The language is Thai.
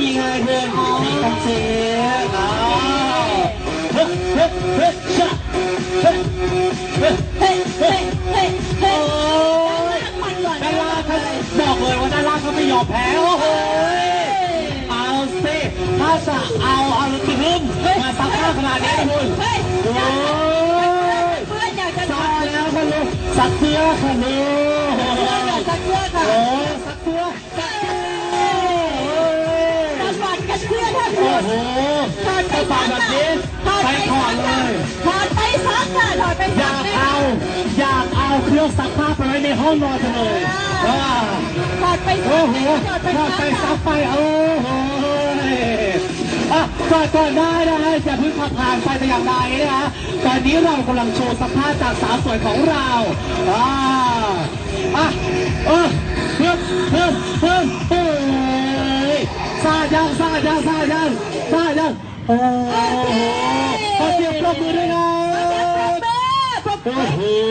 ก็มีไงเพื่อนมีต้องเช็คอ้าวเฮ้เฮ้เฮ้ชะเฮ้เฮ้เฮ้เฮ้เฮ้เฮ้โอ้ยด้านล่างเขาบอกเลยว่าด้านล่างเขาไม่ยอมแพ้โอ้โหเอาสิถ้าจะเอาเอาตึ้มมาซักผ้าขนาดนี้คุณโอ้ยเพื่อนอยากจะซักกแล้วค่ะลูกซักเสื้อค่ะลูกเพื่อนอยากเพื่อค่ะโอ้ซักเสื้อ โอ้ผู้โหถอดไปไปซัฝากกแบบค่ะนี้ถอดไปไปถอซัดกเลค่ะยถอดไปซักค่ะถอดไปอซัยากกเลยเอาอยากเอาเครื่องซักผ้าไปไว้ในห้องนอนจังเลยอ่าถอดไปซัโอ้กโหถอดไปถอซัดกไปซัค่ะกไปโอ้โหอะก่อนก่อนได้นะฮะอย่าเพิ่งขับผ่านไปแต่อย่างใดนะฮะตอนนี้เรากำลังโชว์สภาพจากสาวสวยของเราอ่าอะเออเพิ่มเพิ่มเพิ่มโอ้ยซายังซายังซายังซายังโอ้โหขอเสียงปรบมือด้วยนะเสียง ปรบมือ